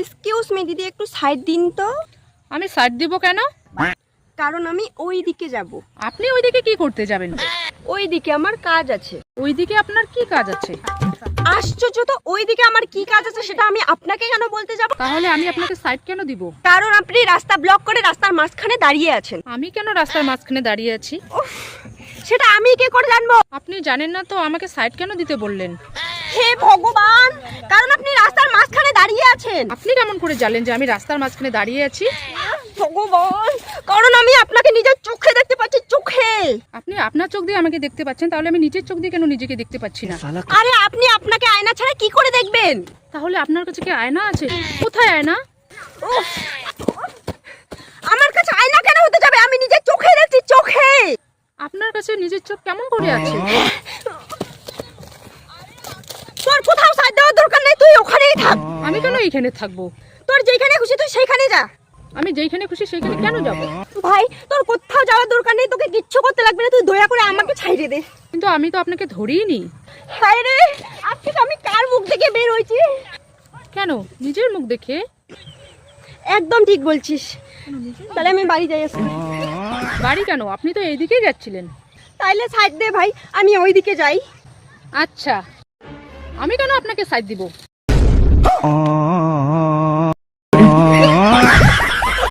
Excuse me দিদি একটু side দিন তো। আমি সাইড দিব কেন? কারণ আমি ওই দিকে যাব। আপনি ওইদিকে কি করতে যাবেন? ওই দিকে আমার কাজ আছে। ওই দিকে আপনার কি কাজ আছে? আশ্চর্য তো ওই দিকে আমার কি কাজ আছে সেটা আমি আপনাকে কেন বলতে যাব? তাহলে আমি আপনাকে সাইড কেন দিব? কারণ আপনি রাস্তা ব্লক করে রাস্তার মাঝখানে দাঁড়িয়ে আছেন। আমি কেন রাস্তার মাঝখানে দাঁড়িয়ে আছি? সেটা আমি কি করে জানব? আপনি জানেন না তো আমাকে সাইড কেন দিতে বললেন? হে ভগবান কারণ আপনি রাস্তার মাঝখানে আছেন আপনি কেমন করে জানলেন যে আমি রাস্তার মাঝখানে দাঁড়িয়ে আছি? ভগবান কারণ আমি আপনাকে নিজের চোখে দেখতে পাচ্ছি চোখে। আপনি আপনার চোখ দিয়ে আমাকে দেখতে পাচ্ছেন তাহলে আমি নিজের চোখ দিয়ে কেন নিজেকে দেখতে পাচ্ছি না? আরে আপনি আপনাকে আয়না ছাড়া কি করে দেখবেন? তাহলে আপনার কাছে কি আয়না আছে? কোথায় আয়না! আমার কাছে আয়না কেন হতে যাবে? আমি নিজের চোখে দেখছি চোখে। আপনার কাছে নিজের চোখ কেমন করে আছে? তোর কোথাও সাইড দেওয়ার দরকার নেই তুই ওখানেই থাক। এইখানে থাকব। তোর যেখানে খুশি তুই সেইখানে যা। আমি যেইখানে খুশি সেইখানে কেন যাব? ভাই তোর কোথাও যাওয়ার দরকার নেই তোকে কিচ্ছু করতে লাগবে না তুই দয়া করে আমাকে ছাইড়ে দে। কিন্তু আমি তো আপনাকে ধরিই নি। হায় রে আজকে তো আমি কার মুখ থেকে বের হয়েছি? কেন? নিজের মুখ দেখে? একদম ঠিক বলছিস। তাহলে আমি বাড়ি যাই আজকে। বাড়ি কেন? আপনি তো এইদিকেই যাচ্ছিলেন। তাইলে সাইড দে ভাই আমি ওইদিকে যাই। আচ্ছা। আমি কেন আপনাকে সাইড দিব?